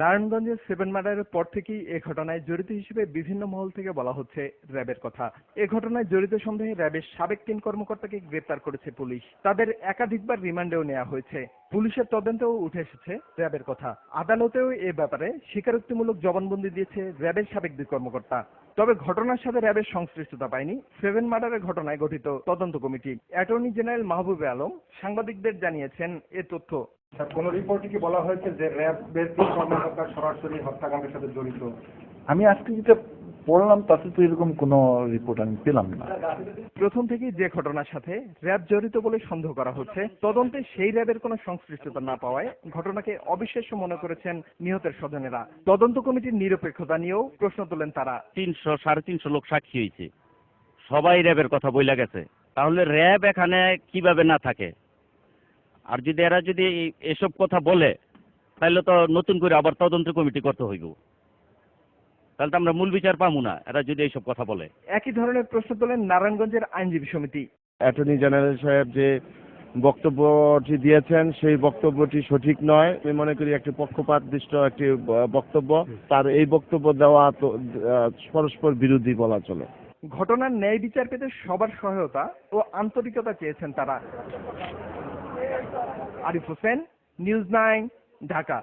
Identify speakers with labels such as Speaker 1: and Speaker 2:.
Speaker 1: নারায়ণগঞ্জের সেভেন মার্ডারের পর থেকেই এ ঘটনায় জড়িত হিসেবে বিভিন্ন মহল থেকে বলা হচ্ছে র্যাবের কথা। এ ঘটনায় জড়িত সন্দেহে র্যাবের সাবেক তিন কর্মকর্তাকে গ্রেপ্তার করেছে পুলিশ। তাদের একাধিকবার রিমান্ডেও নেওয়া হয়েছে। পুলিশের তদন্তেও উঠে এসেছে র্যাবের কথা। আদালতেও এ ব্যাপারে স্বীকারোক্তিমূলক জবানবন্দি দিয়েছে র্যাবের সাবেক দুই কর্মকর্তা। তবে ঘটনার সাথে র্যাবের সংশ্লিষ্টতা পায়নি। সেভেন মার্ডারের ঘটনায় গঠিত তদন্ত committee. Attorney general Mahbubey Alam সাংবাদিকদের জানিয়েছেন এ তথ্য।
Speaker 2: কোন রিপোর্টে কি বলা হয়েছে যে র্যাবের কর্মকর্তা সরাসরি হত্যাকাণ্ডের সাথে জড়িত?
Speaker 3: আমি আজকে যেটা পড়লাম তাতে তো এরকম কোনো রিপোর্ট আমি পেলাম না।
Speaker 1: প্রথম থেকেই যে ঘটনার সাথে র্যাব জড়িত বলে সন্দেহ করা হচ্ছে তদন্তে সেই র্যাবের কোনো সংশ্লিষ্টতা না পাওয়ায় ঘটনাকে অবিশ্বাস্য মনে করেছেন নিহতের স্বজনেরা। তদন্ত কমিটির নিরপেক্ষতা নিয়েও প্রশ্ন তোলেন তারা।
Speaker 4: তিনশো সাড়ে তিনশো লোক সাক্ষী হয়েছে। সবাই র্যাবের কথা বইলা গেছে। তাহলে র্যাব এখানে কীভাবে না থাকে? আর যদি এরা যদি এসব কথা বলে তাহলে তো নতুন করে আবার তদন্ত কমিটি করতে হইব। তাহলে তো আমরা মূল বিচার পাবো না এরা যদি এইসব কথা বলে।
Speaker 1: একই ধরনের প্রশ্ন তোলেন নারায়ণগঞ্জের আইনজীবী সমিতি।
Speaker 5: অ্যাটর্নি জেনারেল সাহেব যে বক্তব্যটি দিয়েছেন সেই বক্তব্যটি সঠিক নয়। আমি মনে করি একটি পক্ষপাতদৃষ্ট একটি বক্তব্য। তার এই বক্তব্য দেওয়া তো পরস্পর বিরোধী বলা চলে।
Speaker 1: ঘটনার ন্যায় বিচার পেতে সবার সহায়তা ও আন্তরিকতা চেয়েছেন তারা। Arif Hossain news nine Dhaka.